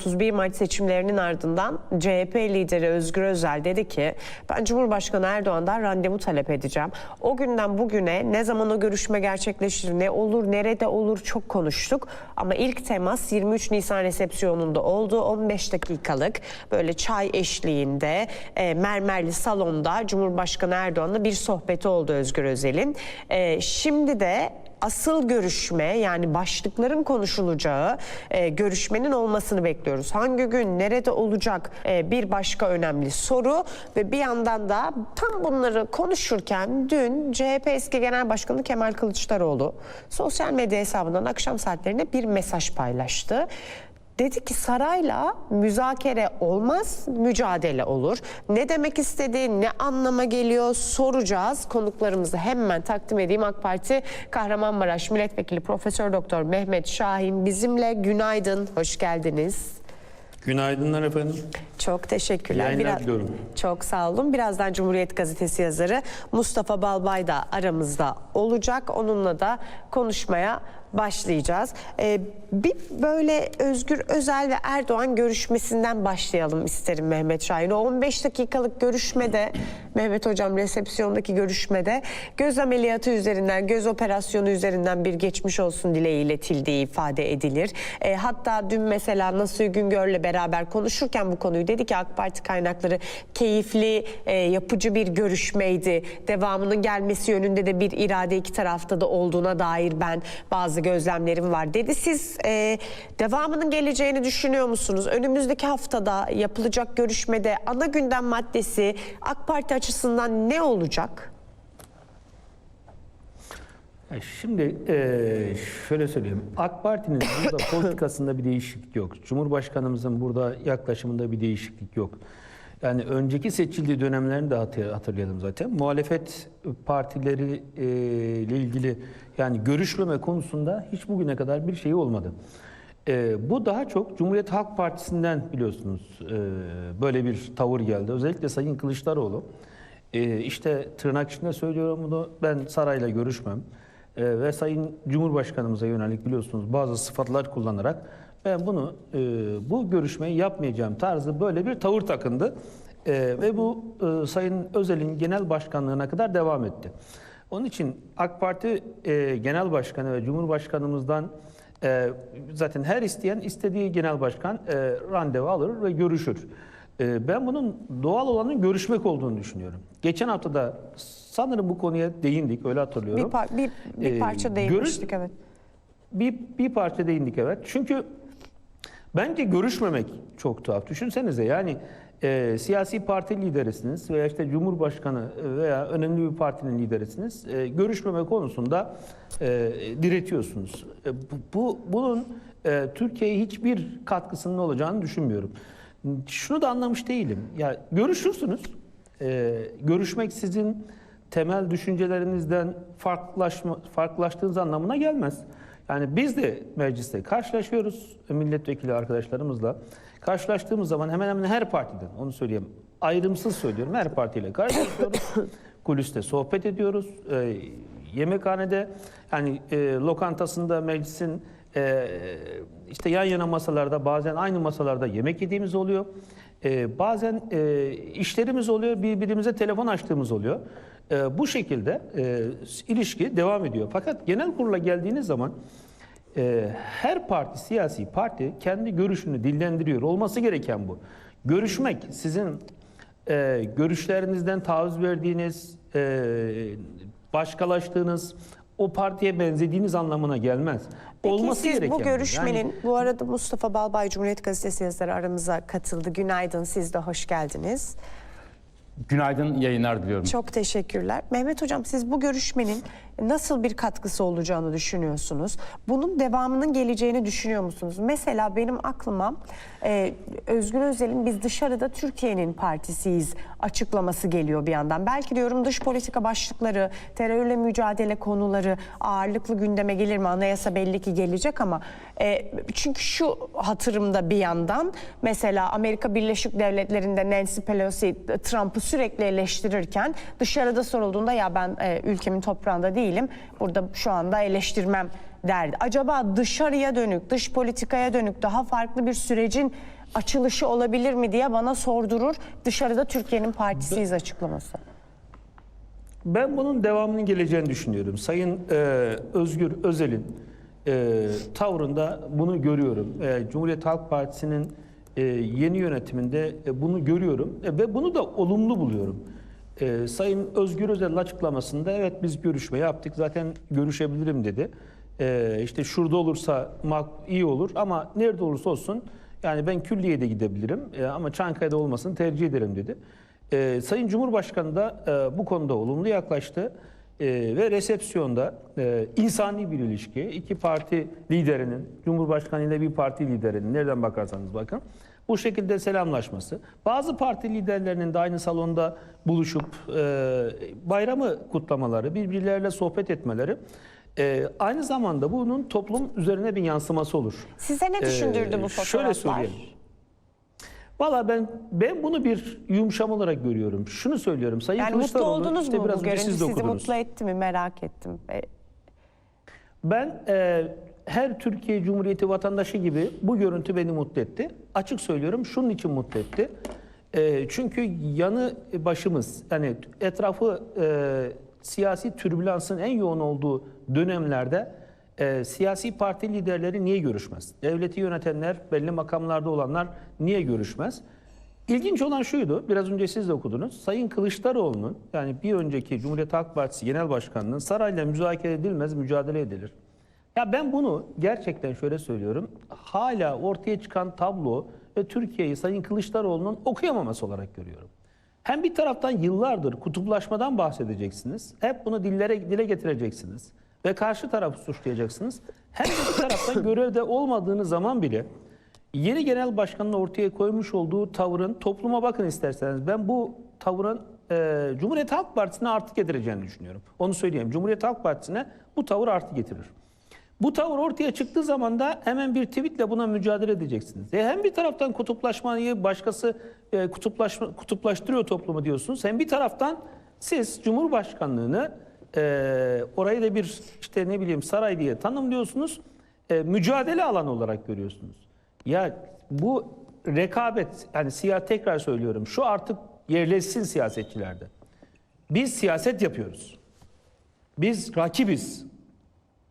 31 Mart seçimlerinin ardından CHP lideri Özgür Özel dedi ki ben Cumhurbaşkanı Erdoğan'dan randevu talep edeceğim. O günden bugüne ne zaman o görüşme gerçekleşir, ne olur, nerede olur çok konuştuk. Ama ilk temas 23 Nisan resepsiyonunda oldu. 15 dakikalık böyle çay eşliğinde e, mermerli salonda Cumhurbaşkanı Erdoğan'la bir sohbeti oldu Özgür Özel'in. E, şimdi de asıl görüşme yani başlıkların konuşulacağı e, görüşmenin olmasını bekliyoruz. Hangi gün nerede olacak e, bir başka önemli soru ve bir yandan da tam bunları konuşurken dün CHP eski Genel Başkanı Kemal Kılıçdaroğlu sosyal medya hesabından akşam saatlerinde bir mesaj paylaştı. Dedi ki sarayla müzakere olmaz, mücadele olur. Ne demek istediği, ne anlama geliyor soracağız. Konuklarımızı hemen takdim edeyim. AK Parti Kahramanmaraş Milletvekili Profesör Doktor Mehmet Şahin bizimle. Günaydın, hoş geldiniz. Günaydınlar efendim. Çok teşekkürler. Yayınlar diliyorum. Çok sağ olun. Birazdan Cumhuriyet Gazetesi yazarı Mustafa Balbay da aramızda olacak. Onunla da konuşmaya başlayacağız. Ee, bir böyle Özgür Özel ve Erdoğan görüşmesinden başlayalım isterim Mehmet Şahin. O 15 dakikalık görüşmede Mehmet Hocam resepsiyondaki görüşmede göz ameliyatı üzerinden, göz operasyonu üzerinden bir geçmiş olsun dileği iletildiği ifade edilir. Ee, hatta dün mesela Nasuhi Güngör'le beraber konuşurken bu konuyu dedi ki AK Parti kaynakları keyifli, e, yapıcı bir görüşmeydi. Devamının gelmesi yönünde de bir irade iki tarafta da olduğuna dair ben bazı gözlemlerim var dedi. Siz e, devamının geleceğini düşünüyor musunuz? Önümüzdeki haftada yapılacak görüşmede ana gündem maddesi AK Parti açısından ne olacak? Şimdi eee, şöyle söyleyeyim. AK Parti'nin burada politikasında bir değişiklik yok. Cumhurbaşkanımızın burada yaklaşımında bir değişiklik yok. Yani önceki seçildiği dönemlerini de hatır- hatırlayalım zaten. Muhalefet partileri eee, ile ilgili yani görüşmeme konusunda hiç bugüne kadar bir şey olmadı. Eee, bu daha çok Cumhuriyet Halk Partisi'nden biliyorsunuz eee, böyle bir tavır geldi. Özellikle Sayın Kılıçdaroğlu. Ee, işte tırnak içinde söylüyorum bunu ben sarayla görüşmem Ee, ve Sayın Cumhurbaşkanımıza yönelik biliyorsunuz bazı sıfatlar kullanarak ben bunu e, bu görüşmeyi yapmayacağım tarzı böyle bir tavır takındı Ee, ve bu e, Sayın Özel'in genel başkanlığına kadar devam etti. Onun için AK Parti e, Genel Başkanı ve Cumhurbaşkanımızdan e, zaten her isteyen istediği genel başkan e, randevu alır ve görüşür. Ee, Ben bunun doğal olanın görüşmek olduğunu düşünüyorum. Geçen hafta da sanırım bu konuya değindik, öyle hatırlıyorum. Bir, par- bir, bir Ee, parça görüş- değinmiştik evet. Bir, bir parça değindik evet. Çünkü bence görüşmemek çok tuhaf. Düşünsenize yani e, siyasi parti liderisiniz veya işte cumhurbaşkanı veya önemli bir partinin liderisiniz. E, görüşmeme konusunda e, diretiyorsunuz. E, bu, bu- bunun e, Türkiye'ye hiçbir katkısının olacağını düşünmüyorum. Şunu da anlamış değilim. Ya görüşürsünüz. E, görüşmek sizin temel düşüncelerinizden farklılaşma, farklılaştığınız anlamına gelmez. Yani biz de mecliste karşılaşıyoruz milletvekili arkadaşlarımızla. Karşılaştığımız zaman hemen hemen her partiden, onu söyleyeyim, ayrımsız söylüyorum, her partiyle karşılaşıyoruz. Kulüste sohbet ediyoruz. E, yemekhanede, yani e, lokantasında meclisin e, işte yan yana masalarda bazen aynı masalarda yemek yediğimiz oluyor. E, bazen e, işlerimiz oluyor, birbirimize telefon açtığımız oluyor. E, bu şekilde e, ilişki devam ediyor. Fakat genel kurula geldiğiniz zaman e, her parti, siyasi parti kendi görüşünü dillendiriyor. Olması gereken bu. Görüşmek sizin e, görüşlerinizden taviz verdiğiniz, e, başkalaştığınız, o partiye benzediğiniz anlamına gelmez. Peki Olması siz gereken bu bu. görüşmenin, Yani- bu arada Mustafa Balbay Cumhuriyet Gazetesi yazarı aramıza katıldı. Günaydın, siz de hoş geldiniz. Günaydın yayınlar diliyorum. Çok teşekkürler. Mehmet Hocam siz bu görüşmenin nasıl bir katkısı olacağını düşünüyorsunuz? Bunun devamının geleceğini düşünüyor musunuz? Mesela benim aklıma e, Özgür Özel'in biz dışarıda Türkiye'nin partisiyiz açıklaması geliyor bir yandan. Belki diyorum dış politika başlıkları, terörle mücadele konuları ağırlıklı gündeme gelir mi? Anayasa belli ki gelecek ama e, çünkü şu hatırımda bir yandan mesela Amerika Birleşik Devletleri'nde Nancy Pelosi Trump'ı sürekli eleştirirken dışarıda sorulduğunda ya ben e, ülkemin toprağında değilim burada şu anda eleştirmem derdi. Acaba dışarıya dönük, dış politikaya dönük daha farklı bir sürecin açılışı olabilir mi diye bana sordurur. Dışarıda Türkiye'nin partisiyiz açıklaması. Ben bunun devamının geleceğini düşünüyorum. Sayın e, Özgür Özel'in e, tavrında bunu görüyorum. E, Cumhuriyet Halk Partisi'nin e, yeni yönetiminde e, bunu görüyorum E, ve bunu da olumlu buluyorum. E, Sayın Özgür Özel'in açıklamasında evet biz görüşme yaptık zaten görüşebilirim dedi. E, işte şurada olursa iyi olur ama nerede olursa olsun yani ben külliyede gidebilirim e, ama Çankaya'da olmasını tercih ederim dedi. Ee, Sayın Cumhurbaşkanı da e, bu konuda olumlu yaklaştı Ee, ve resepsiyonda e, insani bir ilişki iki parti liderinin Cumhurbaşkanı ile bir parti liderinin nereden bakarsanız bakın bu şekilde selamlaşması bazı parti liderlerinin de aynı salonda buluşup e, bayramı kutlamaları birbirleriyle sohbet etmeleri e, aynı zamanda bunun toplum üzerine bir yansıması olur. Size ne düşündürdü Ee, bu Şöyle fotoğraflar? söyleyeyim. Valla ben ben bunu bir yumuşam olarak görüyorum. Şunu söylüyorum. Sayın Yani mutlu Kılıçdaroğlu, oldunuz işte mu biraz bu görüntü sizi mutlu etti mi merak ettim. Ben e, her Türkiye Cumhuriyeti vatandaşı gibi bu görüntü beni mutlu etti. Açık söylüyorum şunun için mutlu etti. E, çünkü yanı başımız yani etrafı e, siyasi türbülansın en yoğun olduğu dönemlerde e, siyasi parti liderleri niye görüşmez? Devleti yönetenler, belli makamlarda olanlar niye görüşmez? İlginç olan şuydu, biraz önce siz de okudunuz. Sayın Kılıçdaroğlu'nun yani bir önceki Cumhuriyet Halk Partisi Genel Başkanı'nın sarayla müzakere edilmez, mücadele edilir. Ya ben bunu gerçekten şöyle söylüyorum. Hala ortaya çıkan tablo ve Türkiye'yi Sayın Kılıçdaroğlu'nun okuyamaması olarak görüyorum. Hem bir taraftan yıllardır kutuplaşmadan bahsedeceksiniz. Hep bunu dillere dile getireceksiniz ve karşı tarafı suçlayacaksınız. Hem de bir taraftan görevde olmadığınız zaman bile yeni genel başkanın ortaya koymuş olduğu tavırın topluma bakın isterseniz. Ben bu tavırın e, Cumhuriyet Halk Partisi'ne artı getireceğini düşünüyorum. Onu söyleyeyim. Cumhuriyet Halk Partisi'ne bu tavır artı getirir. Bu tavır ortaya çıktığı zaman da hemen bir tweetle buna mücadele edeceksiniz. E hem bir taraftan kutuplaşmayı başkası e, kutuplaşma, kutuplaştırıyor toplumu diyorsunuz. Hem bir taraftan siz Cumhurbaşkanlığını e, orayı da bir işte ne bileyim saray diye tanımlıyorsunuz. E, mücadele alanı olarak görüyorsunuz. Ya bu rekabet yani siyah tekrar söylüyorum şu artık yerleşsin siyasetçilerde. Biz siyaset yapıyoruz. Biz rakibiz.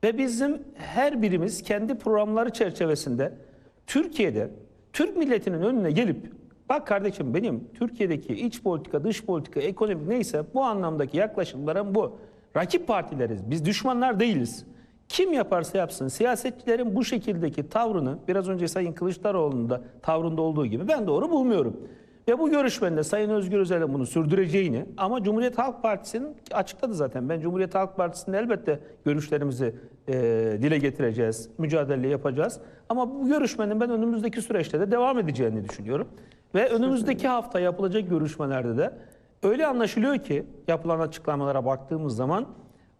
Ve bizim her birimiz kendi programları çerçevesinde Türkiye'de Türk milletinin önüne gelip bak kardeşim benim Türkiye'deki iç politika, dış politika, ekonomi neyse bu anlamdaki yaklaşımlarım bu. Rakip partileriz. Biz düşmanlar değiliz. Kim yaparsa yapsın siyasetçilerin bu şekildeki tavrını biraz önce Sayın Kılıçdaroğlu'nun da tavrında olduğu gibi ben doğru bulmuyorum. Ve bu görüşmenin Sayın Özgür Özel'in bunu sürdüreceğini ama Cumhuriyet Halk Partisi'nin açıkladı zaten. Ben Cumhuriyet Halk Partisi'nde elbette görüşlerimizi e, dile getireceğiz, mücadele yapacağız. Ama bu görüşmenin ben önümüzdeki süreçte de devam edeceğini düşünüyorum. Ve önümüzdeki hafta yapılacak görüşmelerde de öyle anlaşılıyor ki yapılan açıklamalara baktığımız zaman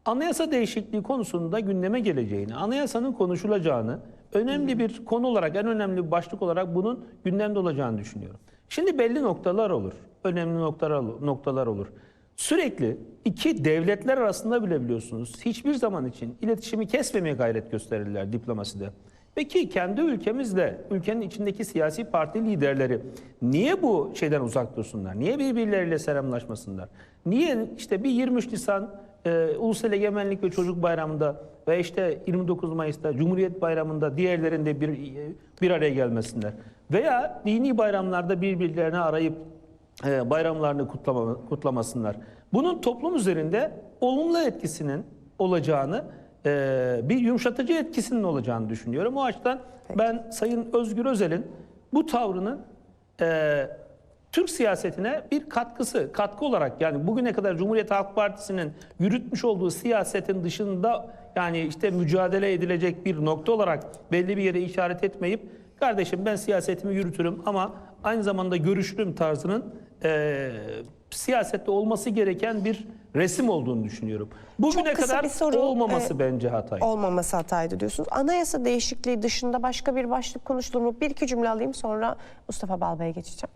anayasa değişikliği konusunda gündeme geleceğini, anayasanın konuşulacağını, önemli bir konu olarak, en önemli bir başlık olarak bunun gündemde olacağını düşünüyorum. Şimdi belli noktalar olur, önemli noktalar, noktalar olur. Sürekli iki devletler arasında bile biliyorsunuz hiçbir zaman için iletişimi kesmemeye gayret gösterirler diplomaside. Peki kendi ülkemizle, ülkenin içindeki siyasi parti liderleri niye bu şeyden uzak dursunlar? Niye birbirleriyle selamlaşmasınlar? Niye işte bir 23 Nisan e, Ulusal Egemenlik ve Çocuk Bayramı'nda ve işte 29 Mayıs'ta Cumhuriyet Bayramı'nda diğerlerinde bir bir araya gelmesinler? Veya dini bayramlarda birbirlerini arayıp e, bayramlarını kutlama, kutlamasınlar. Bunun toplum üzerinde olumlu etkisinin olacağını, e, bir yumuşatıcı etkisinin olacağını düşünüyorum. O açıdan ben Sayın Özgür Özel'in bu tavrının e, Türk siyasetine bir katkısı, katkı olarak yani bugüne kadar Cumhuriyet Halk Partisi'nin yürütmüş olduğu siyasetin dışında yani işte mücadele edilecek bir nokta olarak belli bir yere işaret etmeyip kardeşim ben siyasetimi yürütürüm ama aynı zamanda görüşürüm tarzının e, siyasette olması gereken bir resim olduğunu düşünüyorum. Bugüne kadar bir soru, olmaması e, bence hatay. olmaması hataydı diyorsunuz. Anayasa değişikliği dışında başka bir başlık konuşulur mu? Bir iki cümle alayım sonra Mustafa Balbay'a geçeceğim.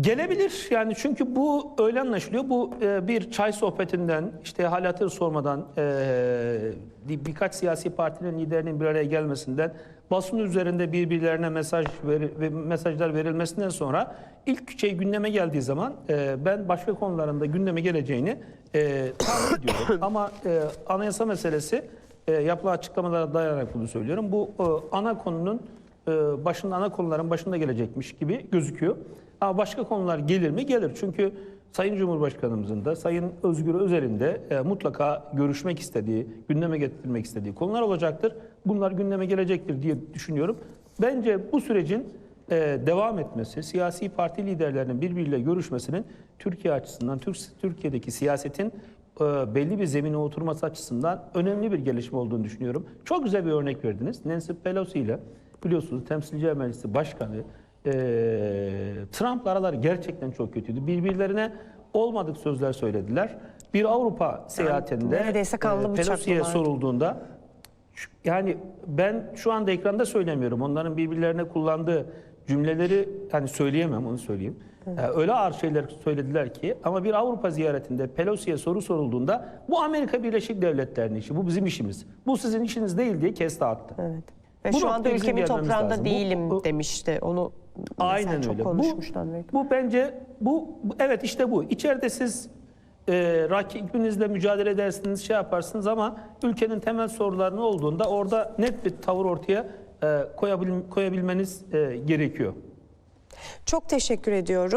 Gelebilir yani çünkü bu öyle anlaşılıyor. Bu e, bir çay sohbetinden işte hal hatır sormadan e, bir- birkaç siyasi partinin liderinin bir araya gelmesinden basın üzerinde birbirlerine mesaj ve mesajlar verilmesinden sonra ilk şey gündeme geldiği zaman e, ben başka konularında gündeme geleceğini e, tahmin ediyorum. Ama e, anayasa meselesi e, yapılan açıklamalara dayanarak bunu söylüyorum. Bu e, ana konunun e, başında ana konuların başında gelecekmiş gibi gözüküyor. Ama başka konular gelir mi? Gelir. Çünkü Sayın Cumhurbaşkanımızın da Sayın Özgür Özel'in de e, mutlaka görüşmek istediği, gündeme getirmek istediği konular olacaktır. Bunlar gündeme gelecektir diye düşünüyorum. Bence bu sürecin e, devam etmesi, siyasi parti liderlerinin birbiriyle görüşmesinin Türkiye açısından, Türk- Türkiye'deki siyasetin e, belli bir zemine oturması açısından önemli bir gelişme olduğunu düşünüyorum. Çok güzel bir örnek verdiniz. Nancy Pelosi ile biliyorsunuz Temsilciler Meclisi Başkanı e, Trump'la araları gerçekten çok kötüydü. Birbirlerine olmadık sözler söylediler. Bir Avrupa seyahatinde neredeyse e, Pelosi'ye sorulduğunda yani ben şu anda ekranda söylemiyorum. Onların birbirlerine kullandığı cümleleri hani söyleyemem onu söyleyeyim. Ee, öyle ağır şeyler söylediler ki ama bir Avrupa ziyaretinde Pelosi'ye soru sorulduğunda bu Amerika Birleşik Devletleri'nin işi, bu bizim işimiz. Bu sizin işiniz değil diye kesti attı. Evet. Ve Bu şu anda ülkemin toprağında lazım. Değilim bu- demişti. Onu Aynen çok öyle. konuşmuştu bu, bu bence bu, bu- evet işte bu. İçeride siz e, rakibinizle mücadele edersiniz, şey yaparsınız ama ülkenin temel sorunları ne olduğunda orada net bir tavır ortaya e, koyabil, koyabilmeniz e, gerekiyor. Çok teşekkür ediyorum.